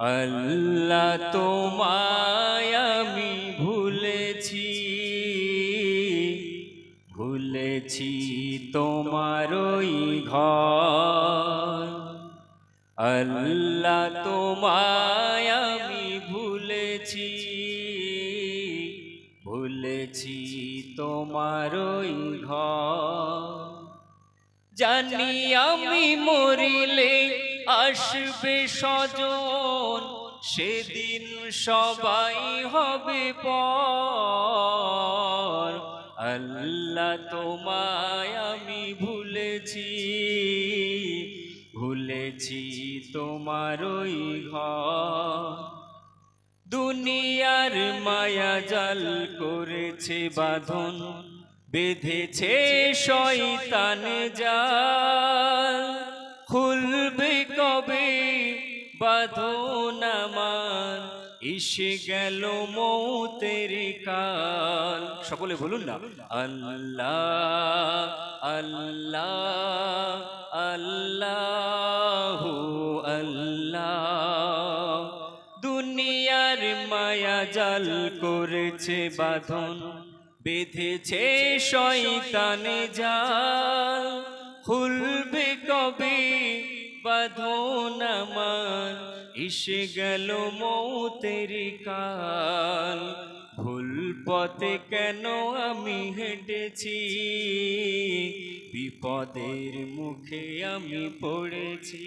আল্লাহ তোমায় আমি ভুলেছি ভুলেছি তোমার ওই ঘর। আল্লাহ তোমায় আমি ভুলেছি ভুলেছি তোমার ওই ঘর। জানি আমি মরিলে আসবে সজন সেদিন সবাই হবে পর। আল্লাহ তোমায় আমি ভুলেছি ভুলেছি তোমার ওই ঘর। দুনিয়ার মায়া জাল করেছে বাঁধন, বেঁধেছে শয়তান জাল। বাঁধন আমার এসে গেল মৌতের কাল। সকলে বলুন না, আল্লাহ আল্লাহ আল্লাহ আল্লাহ। দুনিয়ার মায়া জাল করেছে বাঁধন, বেঁধেছে শয়তানে জাল। খুলবে কবে বাঁধন আমার এসে গেল মৌতের কাল। ভুল পথে কেন আমি হেঁটেছি? বিপদের মুখে আমি পড়েছি।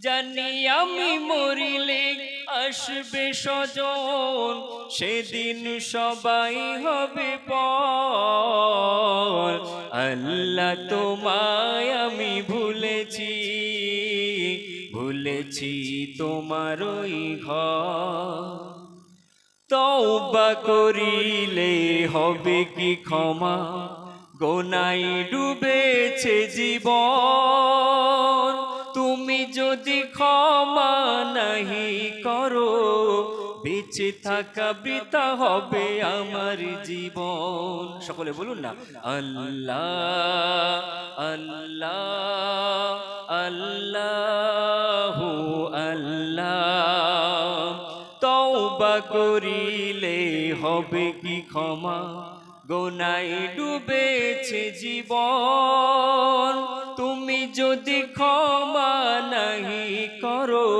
জানি আমি মরিলে আসবে স্বজন, সেদিন সবাই হবে পর। আল্লাহ তোমায় ভুলেছি তোমার ওই ঘর। তওবা করিলে হবে কি ক্ষমা? গোনাই ডুবেছে জীবন। তুমি যদি ক্ষমা নাহি করো বেঁচে থাকা বৃতা হবে আমার জীবন। সকলে বলুন না, আল্লাহ আল্লাহ আল্লাহ আল্লাহ। তওবা করিলে হবে কি ক্ষমা? গোনাই ডুবেছে জীবন। তুমি যদি ক্ষমা নাহি করো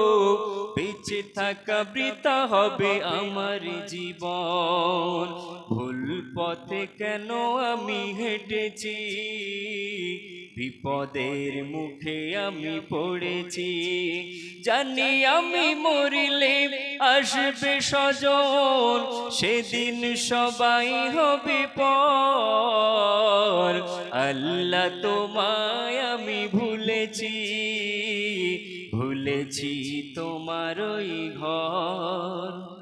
বেঁচে থাকা বৃতা হবে আমার জীবন। ভুল পথে কেন আমি হেঁটেছি? বিপদের মুখে আমি পড়েছি। জানি আমি মরিলে আসবে স্বজন। সেদিন সবাই হবে পর। আল্লাহ তোমায় আমি ভুলেছি। ভুলেছি তোমার ওই ঘর।